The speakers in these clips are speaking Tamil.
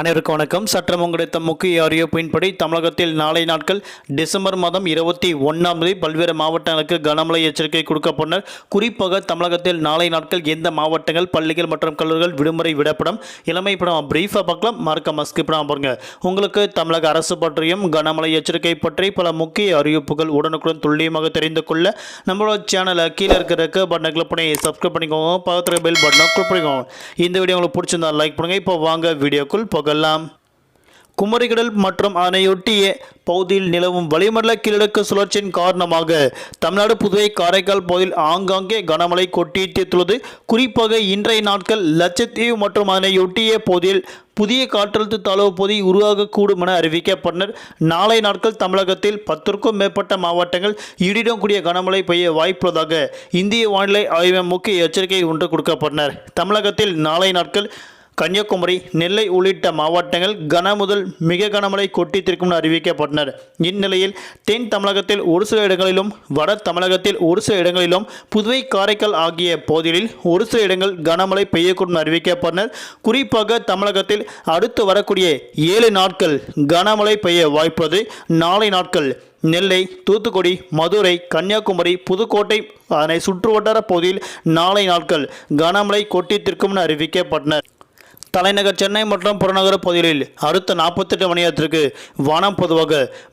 அனைவருக்கும் வணக்கம். சற்றம் கிடைத்த முக்கிய அறிவிப்பின்படி தமிழகத்தில் நாளை நாட்கள் டிசம்பர் மாதம் இருபத்தி ஒன்றாம் தேதி பல்வேறு மாவட்டங்களுக்கு கனமழை எச்சரிக்கை கொடுக்கப்பட்டனர் குறிப்பாக தமிழகத்தில் நாளை நாட்கள் எந்த மாவட்டங்கள் பள்ளிகள் மற்றும் கல்லூரிகள் விடுமுறை விடப்படும்? இளமை படம் பிரீஃபாக பார்க்கலாம். மறக்க மஸ்கி படம் பாருங்க. உங்களுக்கு தமிழக அரசு பற்றியும் கனமழை எச்சரிக்கை பற்றி பல முக்கிய அறிவிப்புகள் உடனுக்குடன் துல்லியமாக தெரிந்து கொள்ள நம்மளோட சேனலை கீழே இருக்கிற பட்டனை கிளிக் பண்ணி சப்ஸ்கிரைப் பண்ணிக்கோங்க. பக்கத்தில் பெல் பட்டனை கிளிக் பண்ணிக்கோங்க. இந்த வீடியோ உங்களுக்கு பிடிச்சிருந்தா லைக் பண்ணுங்கள் இப்போ வாங்க வீடியோக்குள் போகலாம். குமரிக்கடல் மற்றும் அதனையொட்டிய பகுதியில் நிலவும் வளிமண்டல கீழடுக்கு சுழற்சியின் காரணமாக தமிழ்நாடு புதுவை காரைக்கால் பகுதியில் ஆங்காங்கே கனமழை கொட்டி குறிப்பாக இன்றைய நாட்கள் லட்சத்தீவு மற்றும் அதனையொட்டிய பகுதியில் புதிய காற்றழுத்த தாழ்வு பகுதி உருவாகக்கூடும் என அறிவிக்கப்பட்டனர். நாளை நாட்கள் தமிழகத்தில் பத்திற்கும் மேற்பட்ட மாவட்டங்கள் இடிடம் கூடிய கனமழை பெய்ய வாய்ப்புள்ளதாக இந்திய வானிலை ஆய்வு முக்கிய எச்சரிக்கை ஒன்று கொடுக்கப்பட்டனர். தமிழகத்தில் நாளை நாட்கள் கன்னியாகுமரி நெல்லை உள்ளிட்ட மாவட்டங்கள் கன முதல் மிக கனமழை கொட்டித்திருக்கும் அறிவிக்கப்பட்டனர். இந்நிலையில் தென் தமிழகத்தில் ஒரு சில இடங்களிலும் வட தமிழகத்தில் ஒரு சில இடங்களிலும் புதுவை காரைக்கால் ஆகிய பகுதிகளில் ஒரு சில இடங்கள் கனமழை பெய்யக்கூடும் அறிவிக்கப்பட்டனர். குறிப்பாக தமிழகத்தில் அடுத்து வரக்கூடிய ஏழு நாட்கள் கனமழை பெய்ய வாய்ப்பது நாளை நாட்கள். நெல்லை தூத்துக்குடி மதுரை கன்னியாகுமரி புதுக்கோட்டை அதனை சுற்றுவட்டார பகுதியில் நாளை நாட்கள் கனமழை கொட்டித்திற்கும் அறிவிக்கப்பட்டனர். தலைநகர் சென்னை மற்றும் புறநகர பகுதிகளில் அடுத்த நாற்பத்தெட்டு மணி நேரத்திற்கு வானம் பொதுவாக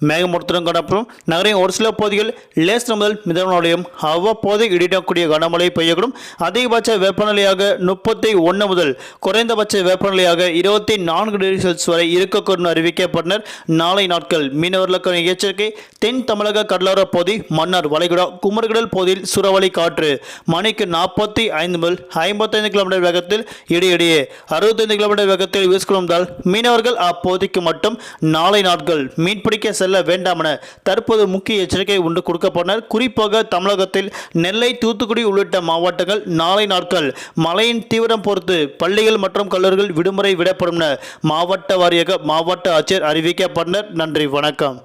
மேகமூட்டத்துடன் காணப்படும். நகரின் ஒரு சில பகுதிகள் லேஸ் முதல் மிதமானடையும் அவ்வப்போது இடிடக்கூடிய கனமழை பெய்யக்கூடும். அதிகபட்ச வெப்பநிலையாக முப்பத்தி ஒன்று முதல் குறைந்தபட்ச வெப்பநிலையாக இருபத்தி நான்கு டிகிரி செல்சியஸ் வரை இருக்கக்கூடும் அறிவிக்கப்பட்டனர். நாளை நாட்கள் மீனவர்களுக்கான எச்சரிக்கை. தென் தமிழக கடலோர பகுதி மன்னார் வளைகுடா குமர்கடல் பகுதியில் சுறவழி காற்று மணிக்கு நாற்பத்தி ஐந்து முதல் ஐம்பத்தைந்து கிலோமீட்டர் வேகத்தில் இடையிடையே அறுபத்தைந்து கிலோமீட்டர் வேகத்தில் வீசிக்கொண்டால் மீனவர்கள் அப்போதைக்கு மட்டும் நாளை நாட்கள் மீன்பிடிக்க செல்ல வேண்டாம் என தற்போது முக்கிய எச்சரிக்கை உண்டு கொடுக்கப்பட்டனர். குறிப்பாக தமிழகத்தில் நெல்லை தூத்துக்குடி உள்ளிட்ட மாவட்டங்கள் நாளை நாட்கள் மழையின் தீவிரம் பொறுத்து பள்ளிகள் மற்றும் கல்லூரிகள் விடுமுறை விடப்படும் என மாவட்ட வாரியாக மாவட்ட ஆட்சியர் அறிவிக்கப்பட்டனர். நன்றி வணக்கம்.